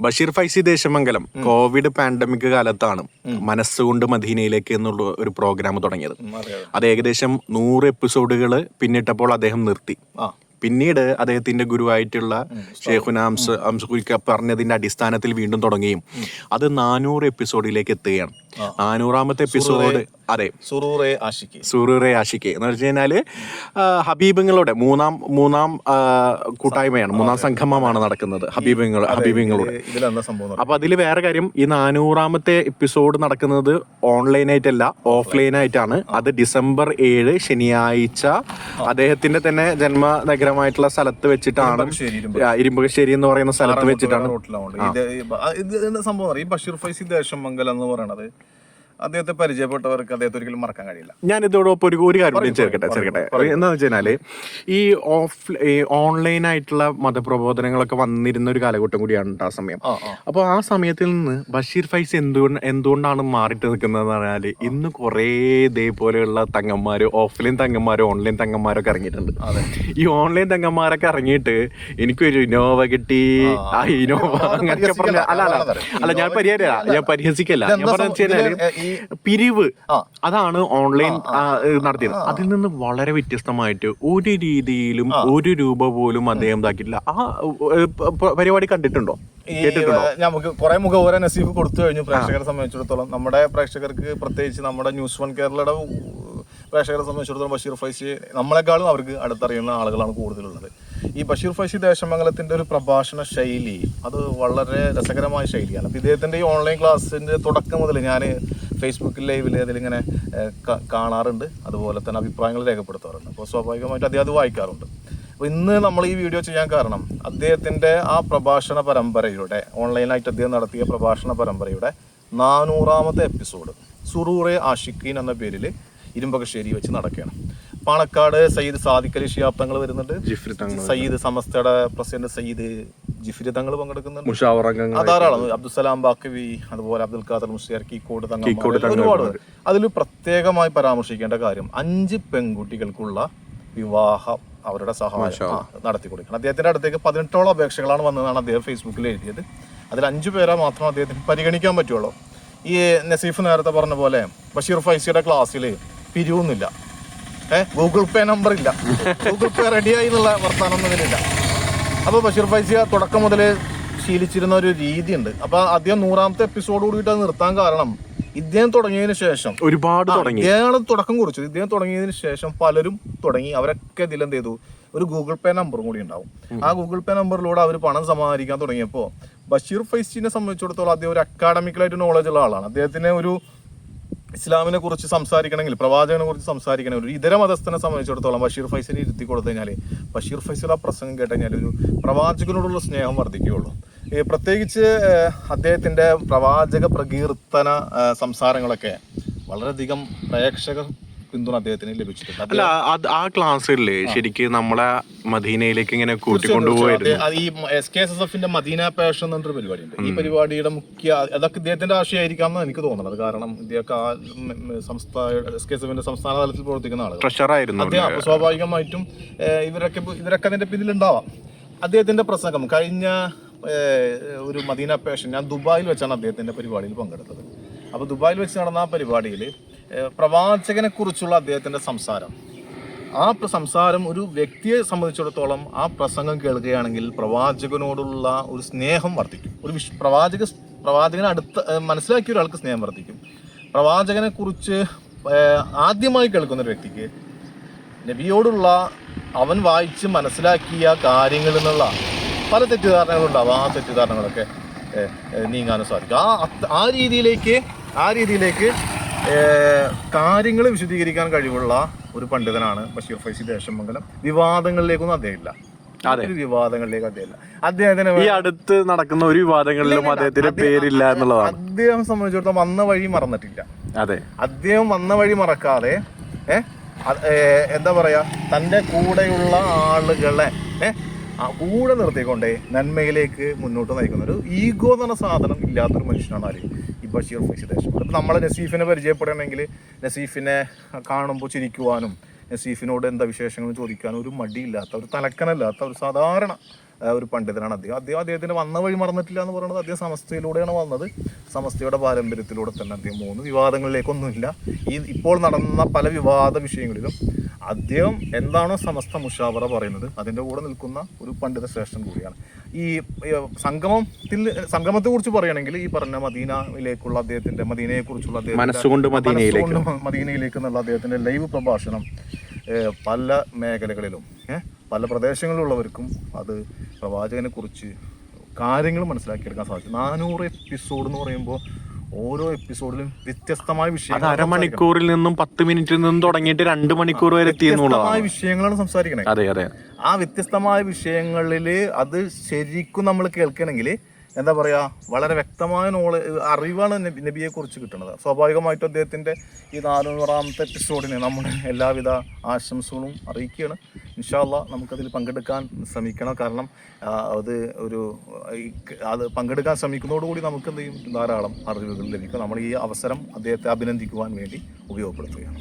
Basheer Faizy Desamangalam Covid pandemic കാലത്താണ് മനസ്സുകൊണ്ട് മദീനയിലേക്ക് എന്നുള്ള ഒരു പ്രോഗ്രാം തുടങ്ങിയത്. അത് ഏകദേശം നൂറ് എപ്പിസോഡുകൾ പിന്നിട്ടപ്പോൾ അദ്ദേഹം നിർത്തി. പിന്നീട് അദ്ദേഹത്തിന്റെ ഗുരുവായിട്ടുള്ള ഷേഖുന അംസ് അംസുഖുരിക്ക പറഞ്ഞതിന്റെ അടിസ്ഥാനത്തിൽ വീണ്ടും തുടങ്ങുകയും അത് നാനൂറ് എപ്പിസോഡിലേക്ക് എത്തുകയാണ്. നാനൂറാമത്തെ എപ്പിസോഡ് അതെ. സുറൂറെ ആഷിക്ക്. സുറൂറെ ആഷിക്ക് എന്ന് വെച്ച് കഴിഞ്ഞാൽ ഹബീബിങ്ങളുടെ മൂന്നാം മൂന്നാം കൂട്ടായ്മയാണ് മൂന്നാം സംഗമമാണ് നടക്കുന്നത് ഹബീബുങ്ങൾ ഹബീബുങ്ങളുടെ. അപ്പൊ അതിൽ വേറെ കാര്യം ഈ നാനൂറാമത്തെ എപ്പിസോഡ് നടക്കുന്നത് ഓഫ്ലൈൻ ആയിട്ടാണ് അത് ഡിസംബർ ഏഴ് ശനിയാഴ്ച. അദ്ദേഹത്തിന്റെ തന്നെ ജന്മ നഗരമായിട്ടുള്ള സ്ഥലത്ത് വെച്ചിട്ടാണ് ഇരുമ്പകശ്ശേരി, എന്ന് പറയുന്ന സ്ഥലത്ത് വെച്ചിട്ടാണ്. ഇത് സംഭവം ഈ ബഷീർ ഫൈസി ദേശമംഗലം എന്ന് പറയണത്. അദ്ദേഹത്തെ പരിചയപ്പെട്ടവർക്ക് അദ്ദേഹത്തെ ഒരിക്കലും മറക്കാൻ കഴിയില്ല. ഞാൻ ഇതോടൊപ്പം ഒരു ഒരു കാര്യം കൂടി ചേർക്കട്ടെ ചേർക്കട്ടെ. എന്താണെന്ന് വെച്ച് കഴിഞ്ഞാൽ ഈ ഓഫ് ഈ ഓൺലൈൻ ആയിട്ടുള്ള മതപ്രബോധനങ്ങളൊക്കെ വന്നിരുന്ന ഒരു കാലഘട്ടം കൂടിയാണ് ആ സമയം. അപ്പോൾ ആ. സമയത്തിൽ നിന്ന് ബഷീർ ഫൈസ് എന്തുകൊണ്ട് എന്തുകൊണ്ടാണ് മാറിട്ട് നിൽക്കുന്നത് പറഞ്ഞാൽ ഇന്ന് കുറേ ഇതേപോലെയുള്ള തങ്ങന്മാർ ഓഫ്ലൈൻ തങ്ങന്മാർ ഓൺലൈൻ തങ്ങന്മാരൊക്കെ ഇറങ്ങിയിട്ടുണ്ട്. ഈ ഓൺലൈൻ തങ്ങന്മാരൊക്കെ ഇറങ്ങിയിട്ട് എനിക്കൊരു ഇനോവ കിട്ടി ആ. ഇനോവ അങ്ങനെയൊക്കെ പറഞ്ഞ അല്ല അല്ല അല്ല ഞാൻ പരിഹാര ഞാൻ പരിഹസിക്കല്ല. ഞാൻ പറഞ്ഞാൽ പറഞ്ഞു പിരിവ് അതാണ് ഓൺലൈൻ നടത്തിയത്. അതിൽ നിന്ന് വളരെ വ്യത്യസ്തമായിട്ട് ഒരു രീതിയിലും ഒരു രൂപ പോലും അദ്ദേഹം ഇതാക്കിയിട്ടില്ല. ആ പരിപാടി കണ്ടിട്ടുണ്ടോ? നമുക്ക് കുറെ മുഖവര നസീഫ് കൊടുത്തു കഴിഞ്ഞു പ്രേക്ഷകരെ സംബന്ധിച്ചിടത്തോളം. നമ്മുടെ പ്രേക്ഷകർക്ക് പ്രത്യേകിച്ച് നമ്മുടെ ന്യൂസ് വൺ കേരളയുടെ പ്രേക്ഷകരെ സംബന്ധിച്ചിടത്തോളം ബഷീർ ഫൈസി നമ്മളെക്കാളും അവർക്ക് അടുത്തറിയുന്ന ആളുകളാണ് കൂടുതലുള്ളത്. ഈ ബഷീർ ഫൈസി ദേശമംഗലത്തിന്റെ ഒരു പ്രഭാഷണ ശൈലി അത് വളരെ രസകരമായ ശൈലിയാണ്. അപ്പൊ ഇദ്ദേഹത്തിന്റെ ഈ ഓൺലൈൻ ക്ലാസ്സിന്റെ തുടക്കം മുതൽ ഞാൻ ഫേസ്ബുക്കിൽ ലൈവിൽ അതിലിങ്ങനെ കാണാറുണ്ട്. അതുപോലെ തന്നെ അഭിപ്രായങ്ങൾ രേഖപ്പെടുത്താറുണ്ട്. അപ്പോൾ സ്വാഭാവികമായിട്ട് അദ്ദേഹം അത് വായിക്കാറുണ്ട്. അപ്പോൾ ഇന്ന് നമ്മൾ ഈ വീഡിയോ ചെയ്യാൻ കാരണം അദ്ദേഹത്തിന്റെ ആ പ്രഭാഷണ പരമ്പരയുടെ ഓൺലൈനായിട്ട് അദ്ദേഹം നടത്തിയ പ്രഭാഷണ പരമ്പരയുടെ നാനൂറാമത്തെ എപ്പിസോഡ് സുറൂറെ ആഷിഖീൻ എന്ന പേരിൽ ഇരുമ്പകശ്ശേരി വെച്ച് നടക്കുകയാണ്. പാണക്കാട് സയ്യിദ് സാദിഖ് അലി ഷിയാബ് തങ്ങൾ വരുന്നുണ്ട്. സയ്യിദ് സമസ്തയുടെ പ്രസിഡന്റ് സയ്യിദ് ജിഫിരി തങ്ങൾ പങ്കെടുക്കുന്നുണ്ട്. ധാരാളം. അബ്ദുസലാം ബാക്കവി അതുപോലെ അബ്ദുൽ ഖാദർ മുസ്ലിയാർ കീക്കോട് തങ്ങൾ ഒരുപാട്. അതിൽ പ്രത്യേകമായി പരാമർശിക്കേണ്ട കാര്യം അഞ്ച് പെൺകുട്ടികൾക്കുള്ള വിവാഹം അവരുടെ സഹായം നടത്തി കൊടുക്കണം. അദ്ദേഹത്തിന്റെ അടുത്തേക്ക് പതിനെട്ടോളം അപേക്ഷകളാണ് വന്നതെന്നാണ് അദ്ദേഹം ഫേസ്ബുക്കിൽ എഴുതിയത്. അതിൽ അഞ്ചു പേരെ മാത്രം അദ്ദേഹത്തിന് പരിഗണിക്കാൻ പറ്റുള്ളൂ. ഈ നസീഫ് നേരത്തെ പറഞ്ഞ പോലെ ബഷീർ ഫൈസിയുടെ ക്ലാസ്സിൽ പിരിവൊന്നുമില്ല ഗൂഗിൾ പേ നമ്പർ ഇല്ല. ഗൂഗിൾ പേ റെഡിയായി എന്നുള്ള വർത്താനൊന്നും ഇതിലില്ല. അപ്പോൾ ബഷീർ ഫൈസിയ തുടക്കം മുതൽ ശീലിച്ചിരുന്ന ഒരു രീതിയുണ്ട്. അപ്പൊ അദ്ദേഹം നൂറാമത്തെ എപ്പിസോഡ് കൂടിയിട്ട് അത് നിർത്താൻ കാരണം ഇദ്ദേഹം തുടങ്ങിയതിന് ശേഷം ഒരുപാട് തുടങ്ങി. ഇദ്ദേഹം തുടക്കം കുറിച്ചു. ഇദ്ദേഹം തുടങ്ങിയതിന് ശേഷം പലരും തുടങ്ങി. അവരൊക്കെ ഇതിൽ എന്ത് ചെയ്തു? ഒരു ഗൂഗിൾ പേ നമ്പറും കൂടി ഉണ്ടാവും. ആ ഗൂഗിൾ പേ നമ്പറിലൂടെ അവർ പണം സമാഹരിക്കാൻ തുടങ്ങിയപ്പോൾ ബഷീർ ഫൈസിനെ സംബന്ധിച്ചിടത്തോളം അദ്ദേഹം ഒരു അക്കാഡമിക്കലായിട്ട് നോളജ് ഉള്ള ആളാണ്. അദ്ദേഹത്തിന് ഒരു ഇസ്ലാമിനെ കുറിച്ച് സംസാരിക്കണമെങ്കിൽ പ്രവാചകനെ കുറിച്ച് സംസാരിക്കണമെങ്കിൽ ഒരു ഇതര മതസ്ഥനെ സംബന്ധിച്ചിടത്തോളം ബഷീർ ഫൈസിനെ ഇരുത്തി കൊടുത്തു കഴിഞ്ഞാൽ ബഷീർ ഫൈസൽ ആ പ്രസംഗം കേട്ട് കഴിഞ്ഞാൽ ഒരു പ്രവാചകനോടുള്ള സ്നേഹം വർദ്ധിക്കുകയുള്ളൂ. പ്രത്യേകിച്ച് അദ്ദേഹത്തിന്റെ പ്രവാചക പ്രകീർത്തന സംസാരങ്ങളൊക്കെ വളരെയധികം പ്രേക്ഷക പിന്തുണ അദ്ദേഹത്തിന് ലഭിച്ചിട്ടുണ്ട്. അല്ല ആ ക്ലാസ്സുകളിൽ ശരിക്കും നമ്മളെ മദീനയിലേക്ക് ഇങ്ങനെ കൂട്ടിക്കൊണ്ടുപോയിരുന്നു ഈ എസ് കെ എസ് എസ് എഫിന്റെ മദീന പാഷൻ എന്നൊരു പരിപാടി പരിപാടിയുണ്ട്. ഈ പരിപാടിയുടെ മുഖ്യ അതൊക്കെ ഇദ്ദേഹത്തിന്റെ ആശയമായിരിക്കാം എന്ന് എനിക്ക് തോന്നുന്നത്. കാരണം ഇദ്ദേഹം ആ സംസ്ഥാന എസ് കെ എസ് എഫിന്റെ സംസ്ഥാന തലത്തിൽ പ്രവർത്തിക്കുന്ന ആളുകൾ പ്രഷറായിരുന്നു അദ്ദേഹം സ്വാഭാവികമായിട്ടും ഇവരൊക്കെ ഇവരൊക്കെ അതിന്റെ പിന്നിലുണ്ടാവാം. അദ്ദേഹത്തിന്റെ പ്രസംഗം കഴിഞ്ഞ ഒരു മദീന പേഷൻ ഞാൻ ദുബായിൽ വെച്ചാണ് അദ്ദേഹത്തിന്റെ പരിപാടിയിൽ പങ്കെടുത്തത്. അപ്പൊ ദുബായിൽ വെച്ച് നടന്ന ആ പരിപാടിയിൽ പ്രവാചകനെ കുറിച്ചുള്ള അദ്ദേഹത്തിന്റെ സംസാരം. ആ സംസാരം ഒരു വ്യക്തിയെ സംബന്ധിച്ചിടത്തോളം ആ പ്രസംഗം കേൾക്കുകയാണെങ്കിൽ പ്രവാചകനോടുള്ള ഒരു സ്നേഹം വർദ്ധിക്കും. ഒരു വിശ് പ്രവാചക പ്രവാചകനെ അടുത്ത മനസ്സിലാക്കിയ ഒരാൾക്ക് സ്നേഹം വർദ്ധിക്കും. പ്രവാചകനെ കുറിച്ച് ആദ്യമായി കേൾക്കുന്ന ഒരു വ്യക്തിക്ക് നബിയോടുള്ള അവൻ വായിച്ച് മനസ്സിലാക്കിയ കാര്യങ്ങളിൽ നിന്നുള്ള പല തെറ്റിദ്ധാരണകളുണ്ടാവും ആ തെറ്റിദ്ധാരണകളൊക്കെ നീങ്ങാനും സാധിക്കും. ആ ആ രീതിയിലേക്ക് ആ രീതിയിലേക്ക് കാര്യങ്ങൾ വിശദീകരിക്കാൻ കഴിവുള്ള ഒരു പണ്ഡിതനാണ് ബഷീർ ഫൈസി ദേശമംഗലം. വിവാദങ്ങളിലേക്കൊന്നും അദ്ദേഹം ഇല്ല. ഒരു വിവാദങ്ങളിലേക്ക് അദ്ദേഹം ഇല്ല അദ്ദേഹത്തിന് ഈ അടുത്ത് നടക്കുന്ന ഒരു വിവാദങ്ങളിലും അദ്ദേഹത്തിന്റെ പേരില്ല എന്നുള്ളതാണ്. അദ്ദേഹം സംബന്ധിച്ചിടത്തോളം വന്ന വഴി മറന്നിട്ടില്ല. അതെ. അദ്ദേഹം വന്ന വഴി മറക്കാതെ എന്താ പറയാ തന്റെ കൂടെയുള്ള ആളുകളെ കൂടെ നിർത്തിക്കൊണ്ടേ നന്മയിലേക്ക് മുന്നോട്ട് നയിക്കുന്ന ഒരു ഈഗോ എന്ന സാധനം ഇല്ലാത്തൊരു മനുഷ്യനാണ് ആര്? ബഷീർ ഫൈസി അപ്പോൾ നമ്മൾ നസീഫിനെ പരിചയപ്പെടണമെങ്കിൽ നസീഫിനെ കാണുമ്പോൾ ചിരിക്കുവാനും നസീഫിനോട് എന്താ വിശേഷങ്ങൾ ചോദിക്കാനും ഒരു മടിയില്ലാത്ത ഒരു തലക്കനല്ലാത്ത ഒരു സാധാരണ ഒരു പണ്ഡിതനാണ് അദ്ദേഹം. അദ്ദേഹം അദ്ദേഹത്തിന് വന്ന വഴി മറന്നിട്ടില്ല എന്ന് പറയുന്നത് അദ്ദേഹം സമസ്തയിലൂടെയാണ് വന്നത്. സമസ്തയുടെ പാരമ്പര്യത്തിലൂടെ തന്നെ അദ്ദേഹം മൂന്ന് വിവാദങ്ങളിലേക്കൊന്നുമില്ല. ഈ ഇപ്പോൾ നടന്ന പല വിവാദ വിഷയങ്ങളിലും അദ്ദേഹം എന്താണോ സമസ്ത മുഷാവറ പറയുന്നത് അതിന്റെ കൂടെ നിൽക്കുന്ന ഒരു പണ്ഡിത ശ്രേഷ്ഠൻ കൂടിയാണ് ഈ സംഗമത്തിൽ സംഗമത്തെ കുറിച്ച് പറയുകയാണെങ്കിൽ ഈ പറഞ്ഞ മദീനയിലേക്കുള്ള അദ്ദേഹത്തിന്റെ മദീനയെ കുറിച്ചുള്ള മനസ്സുകൊണ്ട് മദീനയിലേക്ക്. എന്നുള്ള അദ്ദേഹത്തിന്റെ ലൈവ് പ്രഭാഷണം പല മേഖലകളിലും പല പ്രദേശങ്ങളിലുള്ളവർക്കും അത് പ്രവാചകനെ കുറിച്ച് കാര്യങ്ങൾ മനസ്സിലാക്കിയെടുക്കാൻ സാധിച്ചു നാനൂറ് എപ്പിസോഡ് എന്ന് പറയുമ്പോൾ ഓരോ എപ്പിസോഡിലും വ്യത്യസ്തമായ അത് വിഷയങ്ങൾ അരമണിക്കൂറിൽ നിന്നും പത്ത് മിനിറ്റിൽ നിന്നും തുടങ്ങിയിട്ട് രണ്ട് മണിക്കൂർ വരെ വ്യത്യസ്തമായ വിഷയങ്ങളാണ് സംസാരിക്കണേ. അതെ അതെ. ആ വ്യത്യസ്തമായ വിഷയങ്ങളിൽ അത് ശരിക്കും നമ്മൾ കേൾക്കണമെങ്കിൽ എന്താ പറയുക വളരെ വ്യക്തമായ നോൾ അറിവാണ് നബി നബിയെ കുറിച്ച് കിട്ടുന്നത്. സ്വാഭാവികമായിട്ടും അദ്ദേഹത്തിന്റെ ഈ നാനൂറാമത്തെ എപ്പിസോഡിന് നമ്മുടെ എല്ലാവിധ ആശംസകളും അറിയിക്കുകയാണ്. ഇൻഷാല്ല നമുക്കതിൽ പങ്കെടുക്കാൻ ശ്രമിക്കണം. കാരണം അത് ഒരു അത് പങ്കെടുക്കാൻ ശ്രമിക്കുന്നതോടുകൂടി നമുക്ക് എന്ത് ചെയ്യും? ധാരാളം അറിവുകൾ ലഭിക്കും. നമ്മൾ ഈ അവസരം അദ്ദേഹത്തെ അഭിനന്ദിക്കുവാൻ വേണ്ടി ഉപയോഗപ്പെടുത്തുകയാണ്.